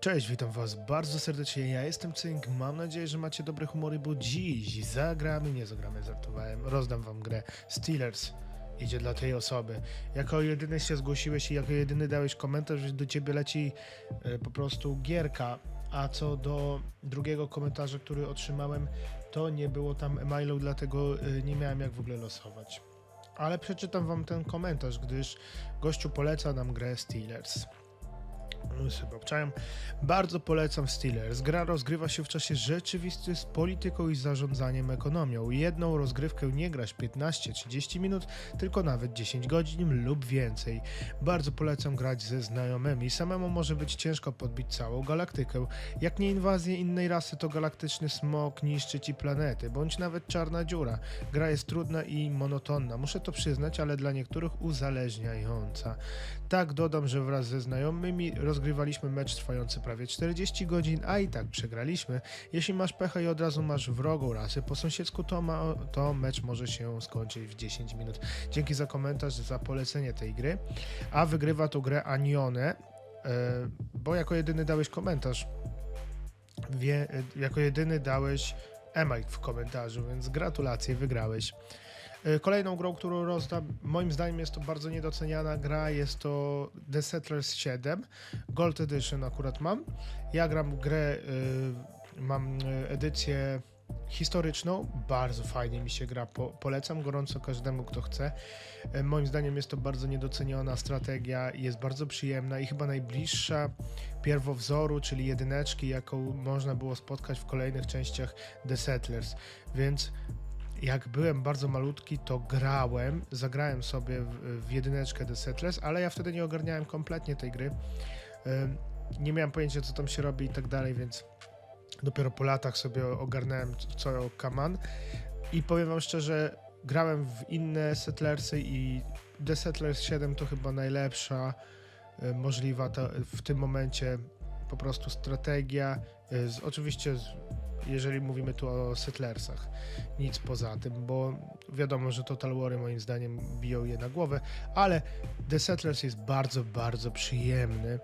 Cześć, witam was bardzo serdecznie, ja jestem Cynk, mam nadzieję, że macie dobre humory, bo dziś zagramy, nie zagramy, żartowałem, rozdam wam grę Steelers. Idzie dla tej osoby. Jako jedyny się zgłosiłeś i jako jedyny dałeś komentarz, że do ciebie leci e, po prostu gierka. A co do drugiego komentarza, który otrzymałem, to nie było tam e-mailu, dlatego e, nie miałem jak w ogóle losować. Ale przeczytam wam ten komentarz, gdyż gościu poleca nam grę Steelers. Sobie obczałem. Bardzo polecam Steelers. Gra rozgrywa się w czasie rzeczywistym z polityką i zarządzaniem ekonomią. Jedną rozgrywkę nie grać 15-30 minut, tylko nawet 10 godzin lub więcej. Bardzo polecam grać ze znajomymi. Samemu może być ciężko podbić całą galaktykę. Jak nie inwazję innej rasy, to galaktyczny smok niszczy ci planety, bądź nawet czarna dziura. Gra jest trudna i monotonna, muszę to przyznać, ale dla niektórych uzależniająca. Tak dodam, że wraz ze znajomymi rozgrywaliśmy mecz trwający prawie 40 godzin, a i tak przegraliśmy. Jeśli masz pecha i od razu masz wrogą rasę po sąsiedzku, to, ma, to mecz może się skończyć w 10 minut. Dzięki za komentarz, za polecenie tej gry. A wygrywa tą grę Anione, e, bo jako jedyny dałeś komentarz. Wie, e, jako jedyny dałeś email w komentarzu, więc gratulacje, wygrałeś. E, Kolejną grą, którą rozdam, moim zdaniem jest to bardzo niedoceniana gra, jest to The Settlers 7. Gold Edition akurat mam. Ja gram grę, y, mam edycję historyczną, bardzo fajnie mi się gra, po, polecam gorąco każdemu, kto chce. E, Moim zdaniem jest to bardzo niedoceniona strategia, jest bardzo przyjemna i chyba najbliższa pierwowzoru, czyli jedyneczki, jaką można było spotkać w kolejnych częściach The Settlers, więc jak byłem bardzo malutki, to grałem, zagrałem sobie w, w jedyneczkę The Settlers, ale ja wtedy nie ogarniałem kompletnie tej gry. Nie miałem pojęcia, co tam się robi i tak dalej, więc dopiero po latach sobie ogarnąłem co Kaman. I powiem wam szczerze, grałem w inne Settlersy i The Settlers 7 to chyba najlepsza y, możliwa ta, w tym momencie po prostu strategia. y, Z, oczywiście, z, jeżeli mówimy tu o Settlersach nic poza tym, bo wiadomo, że Total Wary moim zdaniem biją je na głowę, ale The Settlers jest bardzo, bardzo przyjemny,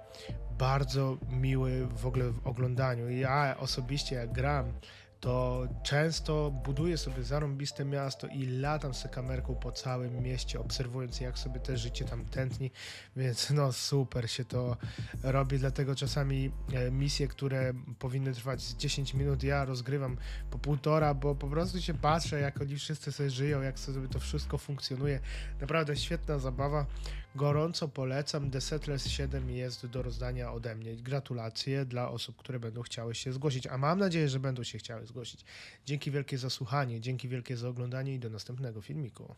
bardzo miły w ogóle w oglądaniu. Ja osobiście jak gram, to często buduję sobie zarąbiste miasto i latam sobie kamerką po całym mieście, obserwując jak sobie te życie tam tętni, więc no super się to robi, dlatego czasami e, misje, które powinny trwać z 10 minut, ja rozgrywam po półtora, bo po prostu się patrzę, jak oni wszyscy sobie żyją, jak sobie to wszystko funkcjonuje. Naprawdę świetna zabawa. Gorąco polecam. The Settlers 7 jest do rozdania ode mnie. Gratulacje dla osób, które będą chciały się zgłosić, a mam nadzieję, że będą się chciały zgłosić. Dzięki wielkie za słuchanie, dzięki wielkie za oglądanie i do następnego filmiku.